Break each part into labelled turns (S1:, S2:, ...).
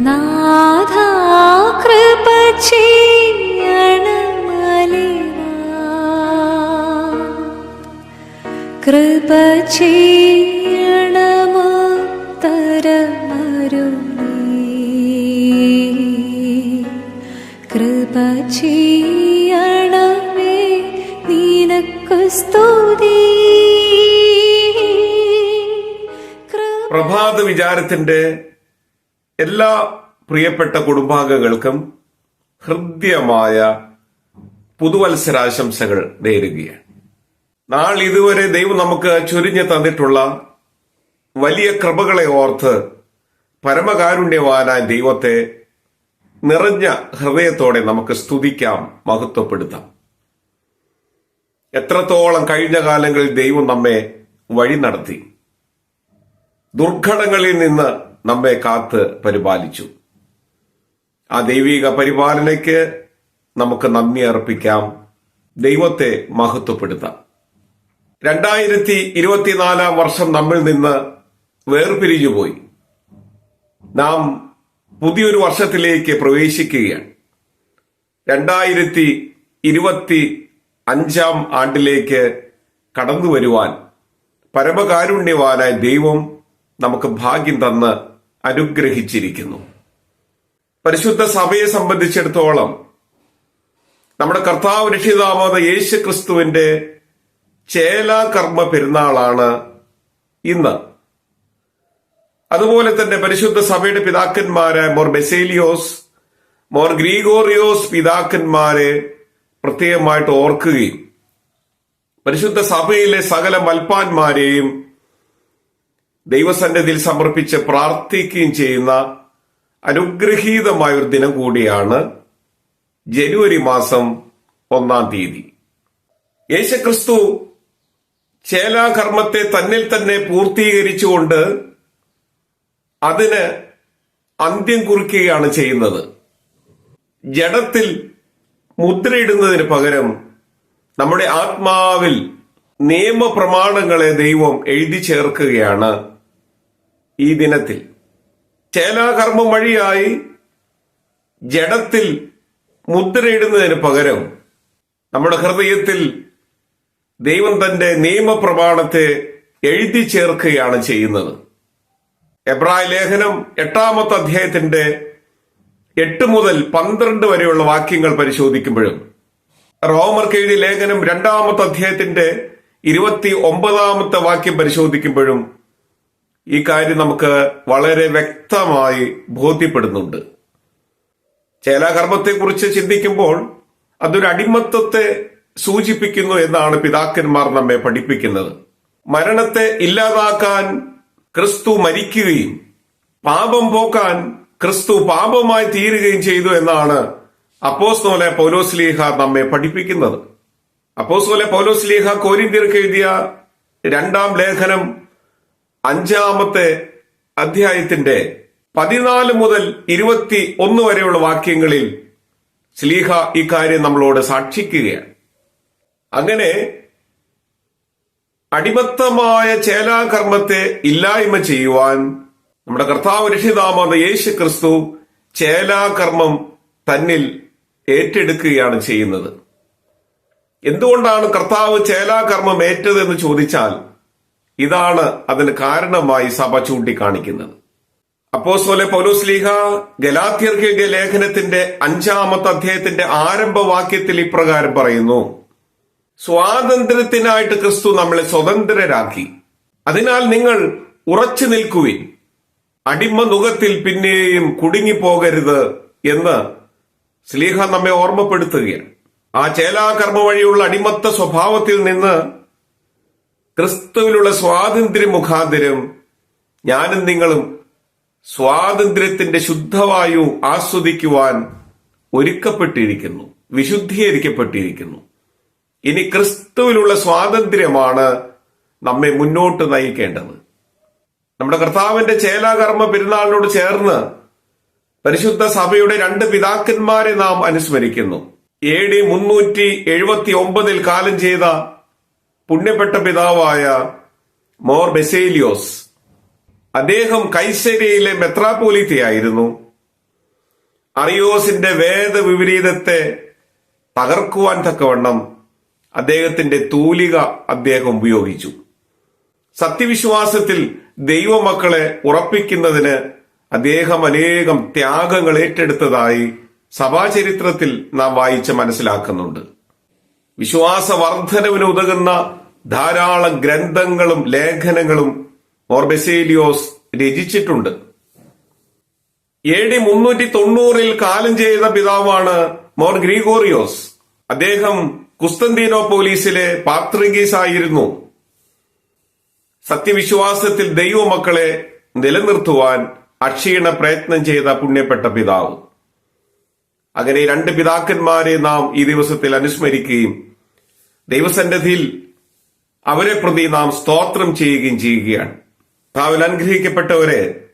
S1: നാഥാ കൃപ ചെയ്യണമലിവാ കൃപ ചെയ്യണമുത്തരമരുളീ കൃപ ചെയ്യണമേ നിനക്കു സ്തുതി.
S2: പ്രഭാത വിചാരത്തിന്റെ എല്ലാ പ്രിയപ്പെട്ട കുടുംബാംഗങ്ങൾക്കും ഹൃദ്യമായ പുതുവത്സരാശംസകൾ നേരുകയാണ്. നാൾ ഇതുവരെ ദൈവം നമുക്ക് ചൊരിഞ്ഞു തന്നിട്ടുള്ള വലിയ കൃപകളെ ഓർത്ത് പരമകാരുണ്യവാനായ ദൈവത്തെ നിറഞ്ഞ ഹൃദയത്തോടെ നമുക്ക് സ്തുതിക്കാം മഹത്വപ്പെടുത്താം. എത്രത്തോളം കഴിഞ്ഞ കാലങ്ങളിൽ ദൈവം നമ്മെ വഴി നടത്തി. ദുർഘടങ്ങളിൽ നിന്ന് നമ്മെ കാത്ത് പരിപാലിച്ചു. ആ ദൈവിക പരിപാലനയ്ക്ക് നമുക്ക് നന്ദി അർപ്പിക്കാം. ദൈവത്തെ മഹത്വപ്പെടുത്താം. രണ്ടായിരത്തി ഇരുപത്തിനാലാം വർഷം നമ്മിൽ നിന്ന് വേർപിരിഞ്ഞു പോയി നാം പുതിയൊരു വർഷത്തിലേക്ക് പ്രവേശിക്കുകയാണ്. രണ്ടായിരത്തി ഇരുപത്തി അഞ്ചാം ആണ്ടിലേക്ക് കടന്നു വരുവാൻ പരമകാരുണ്യവാനായ ദൈവം നമുക്ക് ഭാഗ്യം തന്ന് അനുഗ്രഹിച്ചിരിക്കുന്നു. പരിശുദ്ധ സഭയെ സംബന്ധിച്ചിടത്തോളം നമ്മുടെ കർത്താവ് രക്ഷിതാവാദ യേശു ക്രിസ്തുവിന്റെ ചേലാകർമ്മ പെരുന്നാളാണ് ഇന്ന്. അതുപോലെ തന്നെ പരിശുദ്ധ സഭയുടെ പിതാക്കന്മാരായ മോർ ബെസേലിയോസ് മോർ ഗ്രീഗോറിയോസ് പിതാക്കന്മാരെ പ്രത്യേകമായിട്ട് ഓർക്കുകയും പരിശുദ്ധ സഭയിലെ സകല മൽപ്പാന്മാരെയും ദൈവസന്നിധിയിൽ സമർപ്പിച്ച് പ്രാർത്ഥിക്കുകയും ചെയ്യുന്ന അനുഗ്രഹീതമായ ഒരു ദിനം കൂടിയാണ് ജനുവരി മാസം ഒന്നാം തീയതി. യേശുക്രിസ്തു ചേലാകർമ്മത്തെ തന്നിൽ തന്നെ പൂർത്തീകരിച്ചുകൊണ്ട് അതിന് അന്ത്യം കുറിക്കുകയാണ് ചെയ്യുന്നത്. ജഡത്തിൽ മുദ്രയിടുന്നതിന് പകരം നമ്മുടെ ആത്മാവിൽ നിയമപ്രമാണങ്ങളെ ദൈവം എഴുതി ചേർക്കുകയാണ് ഈ ദിനത്തിൽ. ചേലാകർമ്മം വഴിയായി ജഡത്തിൽ മുദ്രയിടുന്നതിന് പകരം നമ്മുടെ ഹൃദയത്തിൽ ദൈവം തന്റെ നിയമപ്രമാണത്തെ എഴുതി ചേർക്കുകയാണ് ചെയ്യുന്നത്. എബ്രായ ലേഖനം എട്ടാമത്തെ അധ്യായത്തിന്റെ എട്ട് മുതൽ പന്ത്രണ്ട് വരെയുള്ള വാക്യങ്ങൾ പരിശോധിക്കുമ്പോഴും റോമർക്ക് എഴുതിയ ലേഖനം രണ്ടാമത്തെ അധ്യായത്തിന്റെ ഇരുപത്തി ഒമ്പതാമത്തെ വാക്യം പരിശോധിക്കുമ്പോഴും ഈ കാര്യം നമുക്ക് വളരെ വ്യക്തമായി ബോധ്യപ്പെടുന്നുണ്ട്. ചേലാകർമ്മത്തെക്കുറിച്ച് ചിന്തിക്കുമ്പോൾ അതൊരു അടിമത്തത്തെ സൂചിപ്പിക്കുന്നു എന്നാണ് പിതാക്കന്മാർ നമ്മെ പഠിപ്പിക്കുന്നത്. മരണത്തെ ഇല്ലാതാക്കാൻ ക്രിസ്തു മരിക്കുകയും പാപം പോക്കാൻ ക്രിസ്തു പാപമായി തീരുകയും ചെയ്തു എന്നാണ് അപ്പോസ്തോലെ പൗലോസ്ലീഹ നമ്മെ പഠിപ്പിക്കുന്നത്. അപ്പോസ്തോലെ പൗലോസ്ലീഹ കോരിന്തിർക്ക് എഴുതിയ രണ്ടാം ലേഖനം അഞ്ചാമത്തെ അധ്യായത്തിന്റെ പതിനാല് മുതൽ ഇരുപത്തി ഒന്ന് വരെയുള്ള വാക്യങ്ങളിൽ ശ്ലീഹ ഇക്കാര്യം നമ്മളോട് സാക്ഷിക്കുകയാണ്. അങ്ങനെ അടിമത്തമായ ചേലാകർമ്മത്തെ ഇല്ലായ്മ ചെയ്യുവാൻ നമ്മുടെ കർത്താവ് രക്ഷിതാമത യേശു ക്രിസ്തു ചേലാകർമ്മം തന്നിൽ ഏറ്റെടുക്കുകയാണ് ചെയ്യുന്നത്. എന്തുകൊണ്ടാണ് കർത്താവ് ചേലാകർമ്മം ഏറ്റതെന്ന് ചോദിച്ചാൽ ഇതാണ് അതിന് കാരണമായി സഭ ചൂണ്ടിക്കാണിക്കുന്നത്. അപ്പോസ്തോലെ പൗലോസ്ലീഹ ഗലാത്യർക്ക് എഴുതിയ ലേഖനത്തിന്റെ അഞ്ചാമത്തെ അധ്യായത്തിന്റെ ആരംഭവാക്യത്തിൽ ഇപ്രകാരം പറയുന്നു. സ്വാതന്ത്ര്യത്തിനായിട്ട് ക്രിസ്തു നമ്മളെ സ്വതന്ത്രരാക്കി. അതിനാൽ നിങ്ങൾ ഉറച്ചു നിൽക്കുവിൻ. അടിമ നുഖത്തിൽ പിന്നെയും കുടുങ്ങിപ്പോകരുത് എന്ന് സ്ലീഹ നമ്മെ ഓർമ്മപ്പെടുത്തുകയാണ്. ആ ചേലാകർമ്മ വഴിയുള്ള അടിമത്ത സ്വഭാവത്തിൽ നിന്ന് ക്രിസ്തുവിലുള്ള സ്വാതന്ത്ര്യ മുഖാന്തരം ഞാനും നിങ്ങളും സ്വാതന്ത്ര്യത്തിന്റെ ശുദ്ധവായു ആസ്വദിക്കുവാൻ ഒരുക്കപ്പെട്ടിരിക്കുന്നു വിശുദ്ധീകരിക്കപ്പെട്ടിരിക്കുന്നു. ഇനി ക്രിസ്തുവിലുള്ള സ്വാതന്ത്ര്യമാണ് നമ്മെ മുന്നോട്ട് നയിക്കേണ്ടത്. നമ്മുടെ കർത്താവിന്റെ ചേലാകർമ്മ പെരുന്നാളിനോട് ചേർന്ന് പരിശുദ്ധ സഭയുടെ രണ്ട് പിതാക്കന്മാരെ നാം അനുസ്മരിക്കുന്നു. എ ഡി മുന്നൂറ്റി എഴുപത്തി ഒമ്പതിൽ കാലം ചെയ്ത പുണ്യപ്പെട്ട പിതാവായ മോർ ബെസേലിയോസ്. അദ്ദേഹം കൈസേരിയയിലെ മെത്രാപോലിത്തയായിരുന്നു അറിയോസിന്റെ വേദവിപരീതത്തെ തകർക്കുവാൻ തക്കവണ്ണം അദ്ദേഹത്തിന്റെ തൂലിക അദ്ദേഹം ഉപയോഗിച്ചു. സത്യവിശ്വാസത്തിൽ ദൈവമക്കളെ ഉറപ്പിക്കുന്നതിന് അദ്ദേഹം അനേകം ത്യാഗങ്ങൾ ഏറ്റെടുത്തതായി സഭാചരിത്രത്തിൽ നാം വായിച്ച് മനസ്സിലാക്കുന്നുണ്ട്. വിശ്വാസ വർധനവിന് ഉതകുന്ന ധാരാളം ഗ്രന്ഥങ്ങളും ലേഖനങ്ങളും മോർബെസേലിയോസ് രചിച്ചിട്ടുണ്ട്. എ ഡി മുന്നൂറ്റി തൊണ്ണൂറിൽ കാലം ചെയ്ത പിതാവാണ് മോർ ഗ്രിഗോറിയോസ്. അദ്ദേഹം കുസ്തന്തീനോപോലീസിലെ പാത്രികീസ് ആയിരുന്നു സത്യവിശ്വാസത്തിൽ ദൈവമക്കളെ നിലനിർത്തുവാൻ അക്ഷീണ പ്രയത്നം ചെയ്ത പുണ്യപ്പെട്ട പിതാവ്. അങ്ങനെ രണ്ട് പിതാക്കന്മാരെ നാം ഈ ദിവസത്തിൽ അനുസ്മരിക്കുകയും ദൈവസന്നിധിയിൽ അവരെ പ്രതി നാം സ്തോത്രം ചെയ്യുകയും ചെയ്യുകയാണ്. ഭാവിൽ അനുഗ്രഹിക്കപ്പെട്ടവരെ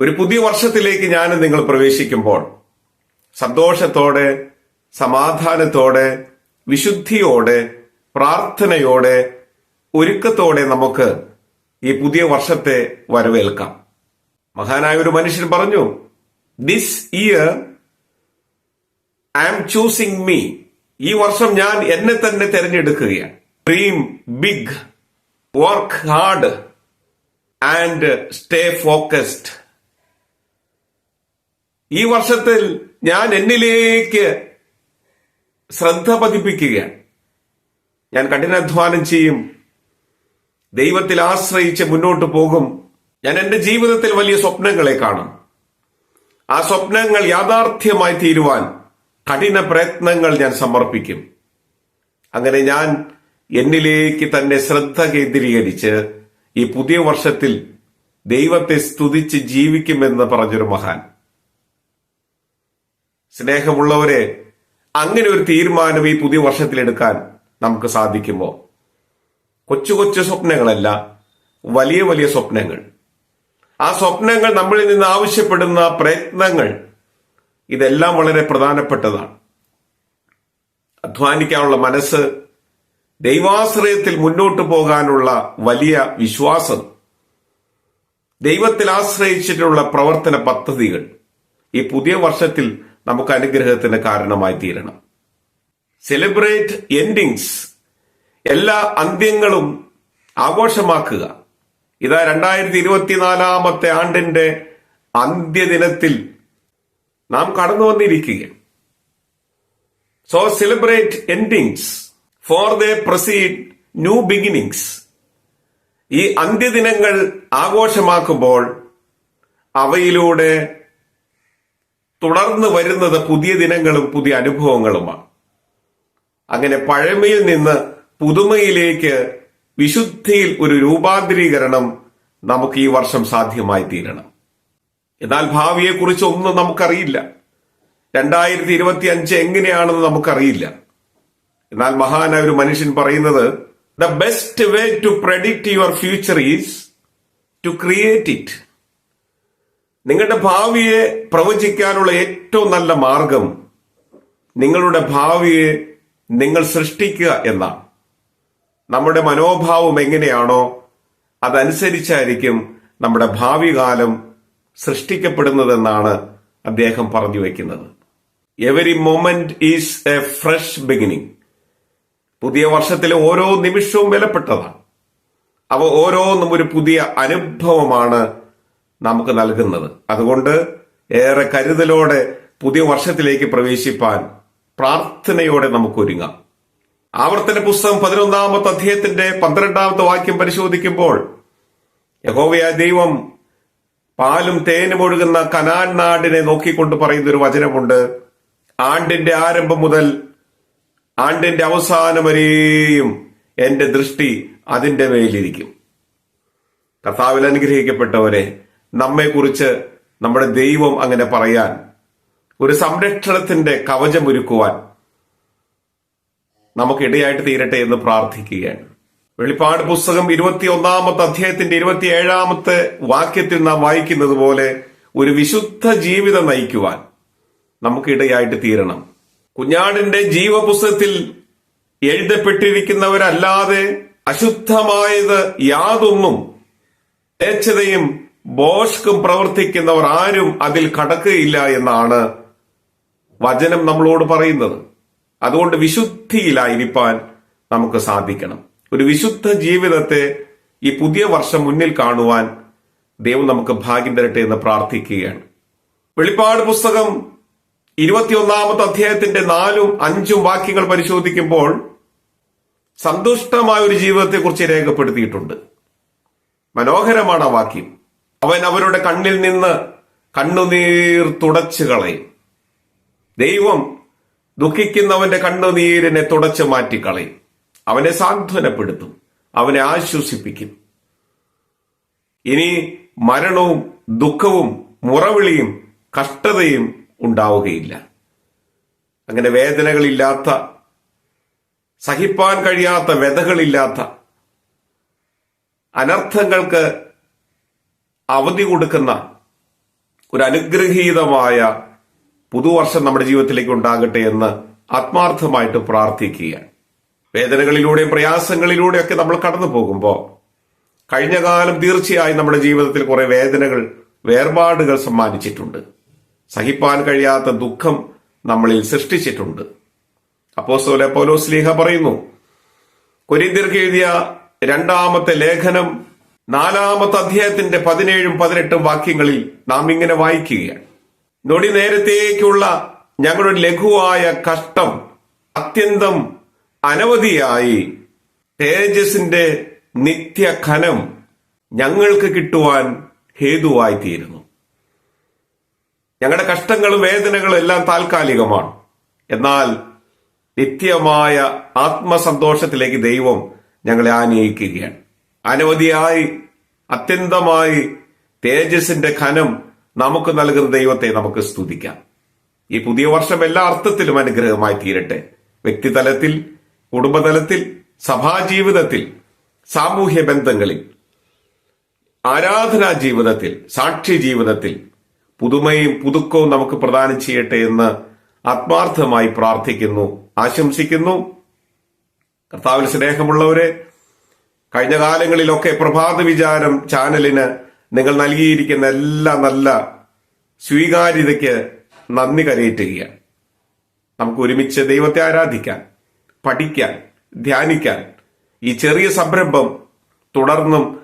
S2: ഒരു പുതിയ വർഷത്തിലേക്ക് ഞാൻ നിങ്ങൾ പ്രവേശിക്കുമ്പോൾ സന്തോഷത്തോടെ സമാധാനത്തോടെ വിശുദ്ധിയോടെ പ്രാർത്ഥനയോടെ ഒരുക്കത്തോടെ നമുക്ക് ഈ പുതിയ വർഷത്തെ വരവേൽക്കാം. മഹാനായ ഒരു മനുഷ്യൻ പറഞ്ഞു this year I'm choosing me ഈ വർഷം ഞാൻ എന്നെ തന്നെ തിരഞ്ഞെടുക്കുകയാണ്. Dream big work hard and stay focused ഈ വർഷത്തിൽ ഞാൻ എന്നിലേക്ക് ശ്രദ്ധ പതിപ്പിക്കുകയാണ്. ഞാൻ കഠിനാധ്വാനം ചെയ്യും. ദൈവത്തിൽ ആശ്രയിച്ച് മുന്നോട്ട് പോകും. ഞാൻ എന്റെ ജീവിതത്തിൽ വലിയ സ്വപ്നങ്ങളെ കാണും. ആ സ്വപ്നങ്ങൾ യാഥാർത്ഥ്യമായി തീരുവാൻ കഠിന പ്രയത്നങ്ങൾ ഞാൻ സമർപ്പിക്കും. അങ്ങനെ ഞാൻ എന്നിലേക്ക് തന്നെ ശ്രദ്ധ കേന്ദ്രീകരിച്ച് ഈ പുതിയ വർഷത്തിൽ ദൈവത്തെ സ്തുതിച്ച് ജീവിക്കുമെന്ന് പറഞ്ഞൊരു മഹാൻ. സ്നേഹമുള്ളവരെ അങ്ങനെ ഒരു തീരുമാനം ഈ പുതിയ വർഷത്തിൽ എടുക്കാൻ നമുക്ക് സാധിക്കുമോ? കൊച്ചു കൊച്ചു സ്വപ്നങ്ങളല്ല വലിയ വലിയ സ്വപ്നങ്ങൾ. ആ സ്വപ്നങ്ങൾ നമ്മളിൽ നിന്ന് ആവശ്യപ്പെടുന്ന പ്രയത്നങ്ങൾ ഇതെല്ലാം വളരെ പ്രധാനപ്പെട്ടതാണ്. അധ്വാനിക്കാനുള്ള മനസ്സ് ദൈവാശ്രയത്തിൽ മുന്നോട്ട് പോകാനുള്ള വലിയ വിശ്വാസം ദൈവത്തിൽ ആശ്രയിച്ചിട്ടുള്ള പ്രവർത്തന പദ്ധതികൾ ഈ പുതിയ വർഷത്തിൽ നമുക്ക് അനുഗ്രഹത്തിന് കാരണമായി തീരണം. സെലിബ്രേറ്റ് എൻഡിങ്സ് എല്ലാ അന്ത്യങ്ങളും ആഘോഷമാക്കുക. ഇതാ രണ്ടായിരത്തി ഇരുപത്തിനാലാമത്തെ ആണ്ടിന്റെ അന്ത്യദിനത്തിൽ നാം കടന്നു വന്നിരിക്കുകയാണ്. So celebrate endings for the proceed new beginnings ഈ അന്ത്യദിനങ്ങൾ ആഘോഷമാക്കുമ്പോൾ അവയിലൂടെ തുടർന്ന് വരുന്നത് പുതിയ ദിനങ്ങളും പുതിയ അനുഭവങ്ങളുമാണ്. അങ്ങനെ പഴമയിൽ നിന്ന് പുതുമയിലേക്ക് വിശുദ്ധിയിൽ ഒരു രൂപാന്തരീകരണം നമുക്ക് ഈ വർഷം സാധ്യമായി തീരണം എന്നാൽ ഭാവിയെക്കുറിച്ച് ഒന്നും നമുക്കറിയില്ല. രണ്ടായിരത്തി ഇരുപത്തി അഞ്ച് എങ്ങനെയാണെന്ന് നമുക്കറിയില്ല. എന്നാൽ മഹാനായ ഒരു മനുഷ്യൻ പറയുന്നത് the best way to predict your future is to create it നിങ്ങളുടെ ഭാവിയെ പ്രവചിക്കാനുള്ള ഏറ്റവും നല്ല മാർഗം നിങ്ങളുടെ ഭാവിയെ നിങ്ങൾ സൃഷ്ടിക്കുക എന്നാണ്. നമ്മുടെ മനോഭാവം എങ്ങനെയാണോ അതനുസരിച്ചായിരിക്കും നമ്മുടെ ഭാവി കാലം സൃഷ്ടിക്കപ്പെടുന്നതെന്നാണ് അദ്ദേഹം പറഞ്ഞു വയ്ക്കുന്നത് every moment is a fresh beginning പുതിയ വർഷത്തിലെ ഓരോ നിമിഷവും വിലപ്പെട്ടതാണ്. അവ ഓരോന്നും ഒരു പുതിയ അനുഭവമാണ് നമുക്ക് നൽകുന്നത്. അതുകൊണ്ട് ഏറെ കരുതലോടെ പുതിയ വർഷത്തിലേക്ക് പ്രവേശിപ്പാൻ പ്രാർത്ഥനയോടെ നമുക്ക് ഒരുങ്ങാം. ആവർത്തന പുസ്തകം പതിനൊന്നാമത്തെ അധ്യായത്തിന്റെ പന്ത്രണ്ടാമത്തെ വാക്യം പരിശോധിക്കുമ്പോൾ യഹോവയ ദൈവം പാലും തേനും ഒഴുകുന്ന കനാൻ നാടിനെ നോക്കിക്കൊണ്ട് പറയുന്ന ഒരു വചനമുണ്ട്. ആണ്ടിന്റെ ആരംഭം മുതൽ ആണ്ടിന്റെ അവസാനം വരെയും എന്റെ ദൃഷ്ടി അതിന്റെ മേലിരിക്കും. കർത്താവിൽ അനുഗ്രഹിക്കപ്പെട്ടവരെ നമ്മെക്കുറിച്ച് നമ്മുടെ ദൈവം അങ്ങനെ പറയാൻ ഒരു സംരക്ഷണത്തിന്റെ കവചമൊരുക്കുവാൻ നമുക്കിടയായിട്ട് തീരട്ടെ എന്ന് പ്രാർത്ഥിക്കുകയാണ്. വെളിപ്പാട് പുസ്തകം ഇരുപത്തി ഒന്നാമത്തെ അധ്യായത്തിന്റെ ഇരുപത്തിയേഴാമത്തെ വാക്യത്തിൽ നാം വായിക്കുന്നത് പോലെ ഒരു വിശുദ്ധ ജീവിതം നയിക്കുവാൻ നമുക്കിടയായിട്ട് തീരണം. കുഞ്ഞാടിന്റെ ജീവപുസ്തകത്തിൽ എഴുതപ്പെട്ടിരിക്കുന്നവരല്ലാതെ അശുദ്ധമായത് യാതൊന്നും ഏച്ഛതയും ബോഷ്കും പ്രവർത്തിക്കുന്നവർ ആരും അതിൽ കടക്കുകയില്ല എന്നാണ് വചനം നമ്മളോട് പറയുന്നത്. അതുകൊണ്ട് വിശുദ്ധിയിലായിരിക്കാൻ നമുക്ക് സാധിക്കണം. ഒരു വിശുദ്ധ ജീവിതത്തെ ഈ പുതിയ വർഷം മുന്നിൽ കാണുവാൻ ദൈവം നമുക്ക് ഭാഗ്യം തരട്ടെ എന്ന് പ്രാർത്ഥിക്കുകയാണ്. വെളിപ്പാട് പുസ്തകം ഇരുപത്തിയൊന്നാമത്തെ അധ്യായത്തിന്റെ നാലും അഞ്ചും വാക്യങ്ങൾ പരിശോധിക്കുമ്പോൾ സന്തുഷ്ടമായ ഒരു ജീവിതത്തെക്കുറിച്ച് രേഖപ്പെടുത്തിയിട്ടുണ്ട്. മനോഹരമാണ് ആ വാക്യം. അവൻ അവരുടെ കണ്ണിൽ നിന്ന് കണ്ണുനീർ തുടച്ചു കളയും. ദൈവം ദുഃഖിക്കുന്നവന്റെ കണ്ണുനീരിനെ തുടച്ചു മാറ്റിക്കളയും. അവനെ സാന്ത്വനപ്പെടുത്തും അവനെ ആശ്വസിപ്പിക്കും. ഇനി മരണവും ദുഃഖവും മുറവിളിയും കഷ്ടതയും ഉണ്ടാവുകയില്ല. അങ്ങനെ വേദനകളില്ലാത്ത സഹിപ്പാൻ കഴിയാത്ത വ്യതകളില്ലാത്ത അനർത്ഥങ്ങൾക്ക് അവധി കൊടുക്കുന്ന ഒരു അനുഗ്രഹീതമായ പുതുവർഷം നമ്മുടെ ജീവിതത്തിലേക്ക് ഉണ്ടാകട്ടെ എന്ന് ആത്മാർത്ഥമായിട്ട് പ്രാർത്ഥിക്കുക വേദനകളിലൂടെയും പ്രയാസങ്ങളിലൂടെയൊക്കെ നമ്മൾ കടന്നു പോകുമ്പോൾ കഴിഞ്ഞ കാലം തീർച്ചയായും നമ്മുടെ ജീവിതത്തിൽ കുറെ വേദനകൾ വേർപാടുകൾ സമ്മാനിച്ചിട്ടുണ്ട്. സഹിപ്പാൻ കഴിയാത്ത ദുഃഖം നമ്മളിൽ സൃഷ്ടിച്ചിട്ടുണ്ട്. അപ്പോസ്തോല പൗലോസ് സ്ലീഹ പറയുന്നു കൊരിന്തിർക്ക് എഴുതിയ രണ്ടാമത്തെ ലേഖനം നാലാമത്തെ അധ്യായത്തിന്റെ പതിനേഴും പതിനെട്ടും വാക്യങ്ങളിൽ നാം ഇങ്ങനെ വായിക്കുകയാണ്. നൊടി നേരത്തേക്കുള്ള ഞങ്ങളുടെ ലഘുവായ കഷ്ടം അത്യന്തം അനവധിയായി തേജസിന്റെ നിത്യഖനം ഞങ്ങൾക്ക് കിട്ടുവാൻ ഹേതുവായി തീരുന്നു ഞങ്ങളുടെ കഷ്ടങ്ങളും വേദനകളും എല്ലാം താൽക്കാലികമാണ്. എന്നാൽ നിത്യമായ ആത്മസന്തോഷത്തിലേക്ക് ദൈവം ഞങ്ങളെ ആനയിക്കുകയാണ്. അനവധിയായി അത്യന്തമായി തേജസിന്റെ ഖനം നമുക്ക് നൽകുന്ന ദൈവത്തെ നമുക്ക് സ്തുതിക്കാം. ഈ പുതിയ വർഷം എല്ലാ അർത്ഥത്തിലും അനുഗ്രഹമായി തീരട്ടെ വ്യക്തിതലത്തിൽ കുടുംബതലത്തിൽ സഭാജീവിതത്തിൽ സാമൂഹ്യ ബന്ധങ്ങളിൽ ആരാധനാ ജീവിതത്തിൽ സാക്ഷി ജീവിതത്തിൽ പുതുമയും പുതുക്കവും നമുക്ക് പ്രദാനം ചെയ്യട്ടെ എന്ന് ആത്മാർത്ഥമായി പ്രാർത്ഥിക്കുന്നു ആശംസിക്കുന്നു. കർത്താവിൽ സ്നേഹമുള്ളവരെ കഴിഞ്ഞ കാലങ്ങളിലൊക്കെ പ്രഭാത വിചാരം ചാനലിന് നിങ്ങൾ നൽകിയിരിക്കുന്ന എല്ലാ നല്ല സ്വീകാര്യതയ്ക്ക് നന്ദി കരയേറ്റുകയാണ്. നമുക്ക് ഒരുമിച്ച് ദൈവത്തെ ആരാധിക്കാൻ പഠിക്കാൻ ധ്യാനിക്കാൻ ഈ ചെറിയ സംരംഭം തുടർന്നും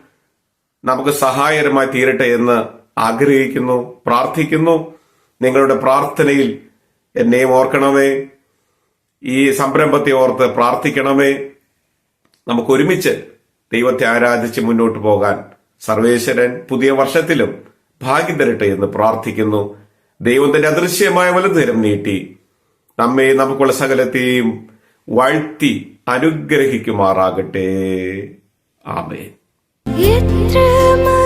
S2: നമുക്ക് സഹായകരമായി തീരട്ടെ എന്ന് ആഗ്രഹിക്കുന്നു പ്രാർത്ഥിക്കുന്നു. നിങ്ങളുടെ പ്രാർത്ഥനയിൽ എന്നെയും ഓർക്കണമേ. ഈ സംരംഭത്തെ ഓർത്ത് പ്രാർത്ഥിക്കണമേ. നമുക്ക് ഒരുമിച്ച് ദൈവത്തെ ആരാധിച്ച് മുന്നോട്ട് പോകാൻ സർവേശ്വരൻ പുതിയ വർഷത്തിലും ഭാഗ്യം തരട്ടെ എന്ന് പ്രാർത്ഥിക്കുന്നു. ദൈവത്തിന്റെ അദൃശ്യമായ വലുതരം നീട്ടി. നമ്മെ നമുക്കുള്ള സകലത്തെയും വാഴ്ത്തി അനുഗ്രഹിക്കുമാറാകട്ടെ.
S1: എത്ര